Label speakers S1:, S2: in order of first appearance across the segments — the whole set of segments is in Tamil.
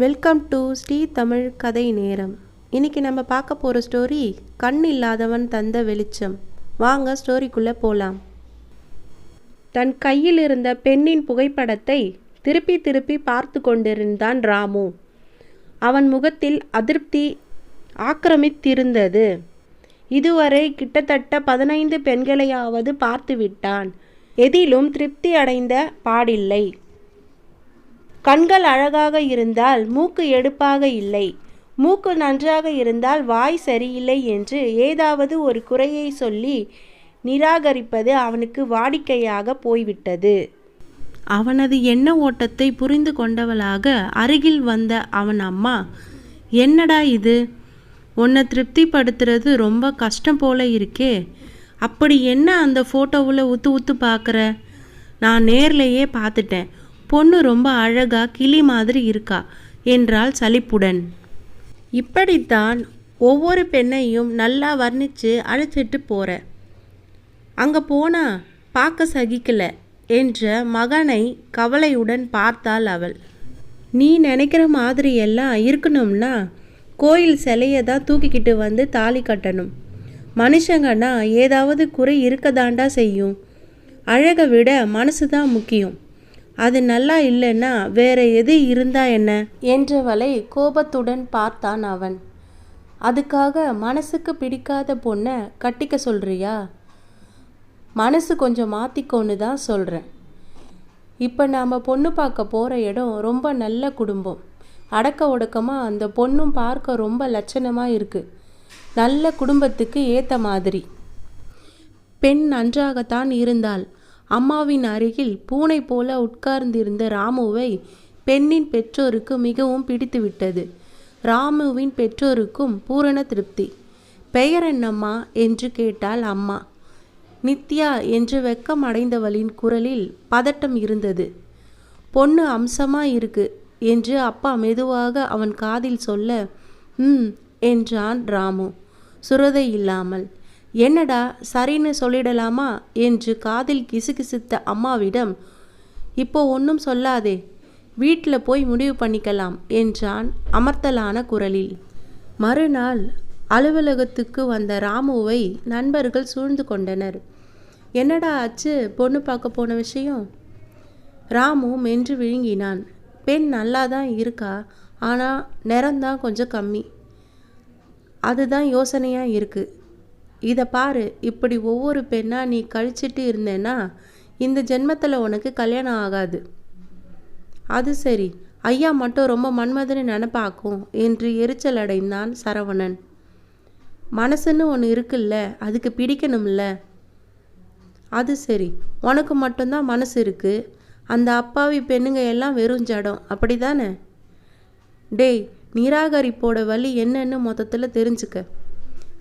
S1: வெல்கம் டு ஸ்ரீ தமிழ் கதை நேரம். இன்றைக்கி நம்ம பார்க்க போகிற ஸ்டோரி கண் இல்லாதவன் தந்த வெளிச்சம். வாங்க ஸ்டோரிக்குள்ளே போகலாம் தன் கையில் இருந்த பெண்ணின் புகைப்படத்தை திருப்பி திருப்பி பார்த்து கொண்டிருந்தான் ராமு. அவன் முகத்தில் அதிருப்தி ஆக்கிரமித்திருந்தது. இதுவரை கிட்டத்தட்ட பதினைந்து பெண்களையாவது பார்த்து விட்டான் எதிலும் திருப்தி அடைந்த பாடில்லை. கண்கள் அழகாக இருந்தால் மூக்கு எடுப்பாக இல்லை. மூக்கு நன்றாக இருந்தால் வாய் சரியில்லை என்று ஏதாவது ஒரு குறையை சொல்லி நிராகரிப்பது அவனுக்கு வாடிக்கையாக போய்விட்டது. அவனது எண்ண ஓட்டத்தை புரிந்து கொண்டவளாக அருகில் வந்த அவன் அம்மா என்னடா இது? உன்னை திருப்திப்படுத்துறது ரொம்ப கஷ்டம் போல இருக்கே. அப்படி என்ன அந்த ஃபோட்டோவில் உத்து உத்து பார்க்குற நான் நேர்லையே பார்த்துட்டேன். பொண்ணு ரொம்ப அழகா கிளி மாதிரி இருக்கா? என்றாள் சலிப்புடன். இப்படித்தான் ஒவ்வொரு பெண்ணையும் நல்லா வர்ணித்து அழைச்சிட்டு போற. அங்கே போனா பார்க்க சகிக்கல என்ற மகனை கவலையுடன் பார்த்தாள் அவள். நீ நினைக்கிற மாதிரி எல்லாம் இருக்கணும்னா கோயில் சிலையை தான் தூக்கிக்கிட்டு வந்து தாலி கட்டணும். மனுஷங்கன்னா ஏதாவது குறை இருக்கதாண்டா செய்யும். அழகை விட மனசு தான் முக்கியம். அது நல்லா இல்லைன்னா வேற எது இருந்தா என்ன? என்றவளை கோபத்துடன் பார்த்தான் அவன். அதுக்காக மனசுக்கு பிடிக்காத பொண்ணை கட்டிக்க சொல்றியா? மனசு கொஞ்சம் மாற்றிக்கோன்னு தான் சொல்கிறேன் இப்போ நாம் பொண்ணு பார்க்க போகிற இடம் ரொம்ப நல்ல குடும்பம். அடக்க ஒடுக்கமாக அந்த பொண்ணும் பார்க்க ரொம்ப லட்சணமாக இருக்குது நல்ல குடும்பத்துக்கு ஏற்ற மாதிரி. பெண் நன்றாகத்தான் இருந்தாள். அம்மாவின் அருகில் பூனை போல உட்கார்ந்திருந்த ராமுவை பெண்ணின் பெற்றோருக்கு மிகவும் பிடித்துவிட்டது. ராமுவின் பெற்றோருக்கும் பூரண திருப்தி. பெயர் என்னம்மா? என்று கேட்டாள் அம்மா. நித்யா என்று வெக்கம் அடைந்தவளின் குரலில் பதட்டம் இருந்தது. பொண்ணு அம்சமா இருக்கு என்று அப்பா மெதுவாக அவன் காதில் சொல்ல ம் என்றான் ராமு. சுரதை இல்லாமல். என்னடா சரின்னு சொல்லிடலாமா? என்று காதில் கிசுகிசுத்த அம்மாவிடம் இப்போ ஒன்றும் சொல்லாதே வீட்டில் போய் முடிவு பண்ணிக்கலாம் என்றான் அமர்த்தலான குரலில். மறுநாள் அலுவலகத்துக்கு வந்த ராமுவை நண்பர்கள் சூழ்ந்து கொண்டனர். என்னடா ஆச்சு பொண்ணு பார்க்க போன விஷயம்? ராமு மென்று விழுங்கினான். பெண் நல்லா தான் இருக்கா ஆனால் நிறம்தான் கொஞ்சம் கம்மி. அதுதான் யோசனையாக இருக்குது இதை பாரு இப்படி ஒவ்வொரு பெண்ணாக நீ கழிச்சிட்டு இருந்தேன்னா இந்த ஜென்மத்தில் உனக்கு கல்யாணம் ஆகாது. அது சரி ஐயா மட்டும் ரொம்ப மன்மதனை நினப்பாக்கும் என்று எரிச்சல் அடைந்தான் சரவணன். மனசுன்னு ஒன்று இருக்குல்ல அதுக்கு பிடிக்கணும்ல? அது சரி உனக்கு மட்டும்தான் மனசு இருக்கு. அந்த அப்பாவி பெண்ணுங்க எல்லாம் வெறும் ஜடம் அப்படி தானே டேய் நிராகரிப்போட வழி என்னன்னு மொத்தத்தில் தெரிஞ்சுக்க.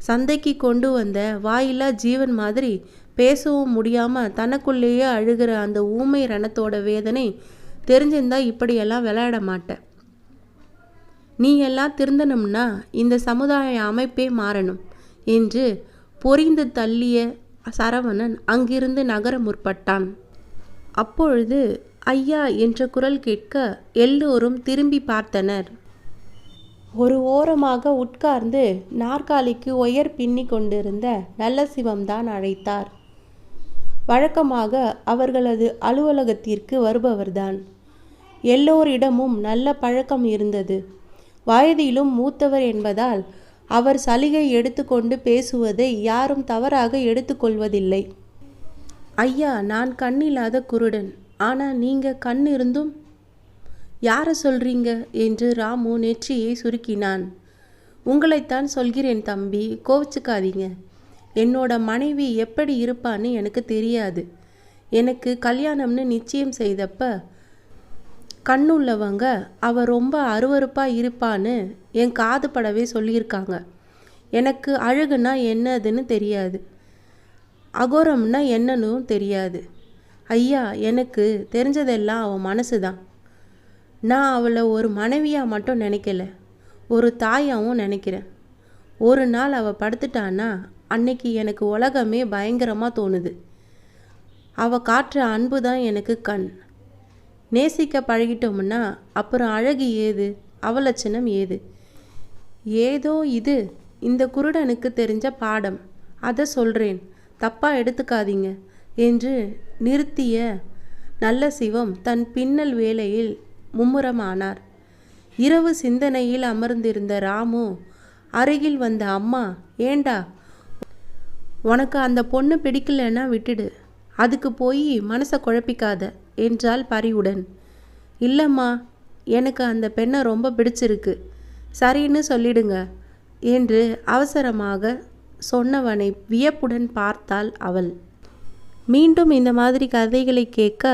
S1: சந்தைக்கு கொண்டு வந்த வாயில்லா ஜீவன் மாதிரி பேசவும் முடியாமல் தனக்குள்ளேயே அழுகிற அந்த ஊமை ரணத்தோட வேதனை தெரிஞ்சிருந்தா இப்படியெல்லாம் விளையாட மாட்டேன். நீ எல்லாம் திருந்தணும்னா இந்த சமுதாய அமைப்பே மாறணும் என்று பொறிந்து தள்ளிய சரவணன் அங்கிருந்து நகர முற்பட்டான். அப்பொழுது ஐயா என்ற குரல் கேட்க எல்லோரும் திரும்பி பார்த்தனர். ஒரு ஓரமாக உட்கார்ந்து நாற்காலிக்கு ஒயர் பின்னி கொண்டிருந்த நல்ல சிவம்தான் அழைத்தார். வழக்கமாக அவர்களது அலுவலகத்திற்கு வருபவர்தான். எல்லோரிடமும் நல்ல பழக்கம் இருந்தது. வயதிலும் மூத்தவர் என்பதால் அவர் சலுகை எடுத்துக்கொண்டு பேசுவதை யாரும் தவறாக எடுத்துக்கொள்வதில்லை ஐயா நான் கண்ணில்லாத குருடன். ஆனால் நீங்கள் கண் இருந்தும் யாரை சொல்றீங்க? என்று ராமு நெற்றியை சுருக்கினான். உங்களைத்தான் சொல்கிறேன் தம்பி கோவிச்சுக்காதீங்க. என்னோட மனைவி எப்படி இருப்பான்னு எனக்கு தெரியாது. எனக்கு கல்யாணம்னு நிச்சயம் செய்தப்ப கண்ணுள்ளவங்க அவ ரொம்ப அருவருப்பாக இருப்பான்னு என் காது படவே சொல்லியிருக்காங்க. எனக்கு அழகுனா என்னதுன்னு தெரியாது. அகோரம்னா என்னன்னு தெரியாது. ஐயா எனக்கு தெரிஞ்சதெல்லாம் அவன் மனசு தான் நான் அவளை ஒரு மனைவியாக மட்டும் நினைக்கல ஒரு தாயாகவும் நினைக்கிறேன். ஒரு நாள் அவள் படுத்துட்டான்னா அன்னைக்கு எனக்கு உலகமே பயங்கரமாக தோணுது. அவள் காட்டுற அன்பு தான் எனக்கு கண். நேசிக்க பழகிட்டோம்னா அப்புறம் அழகு ஏது? அவலட்சணம் ஏது? ஏதோ இது. இந்த குருடனுக்கு தெரிஞ்ச பாடம். அதை சொல்கிறேன் தப்பாக எடுத்துக்காதீங்க. என்று நிறுத்திய நல்ல சிவம் தன் பின்னல் வேலையில் மும்முரமானார். இரவு சிந்தனையில் அமர்ந்திருந்த ராமு அருகில் வந்த அம்மா ஏண்டா உனக்கு அந்த பொண்ணு பிடிக்கலன்னா விட்டுடு. அதுக்கு போய் மனசை குழப்பிக்காத என்றாள் பரிவுடன். இல்லைம்மா எனக்கு அந்த பெண்ணை ரொம்ப பிடிச்சிருக்கு. சரின்னு சொல்லிடுங்க என்று அவசரமாக சொன்னவனை வியப்புடன் பார்த்தாள் அவள். மீண்டும் இந்த மாதிரி கதைகளை கேட்க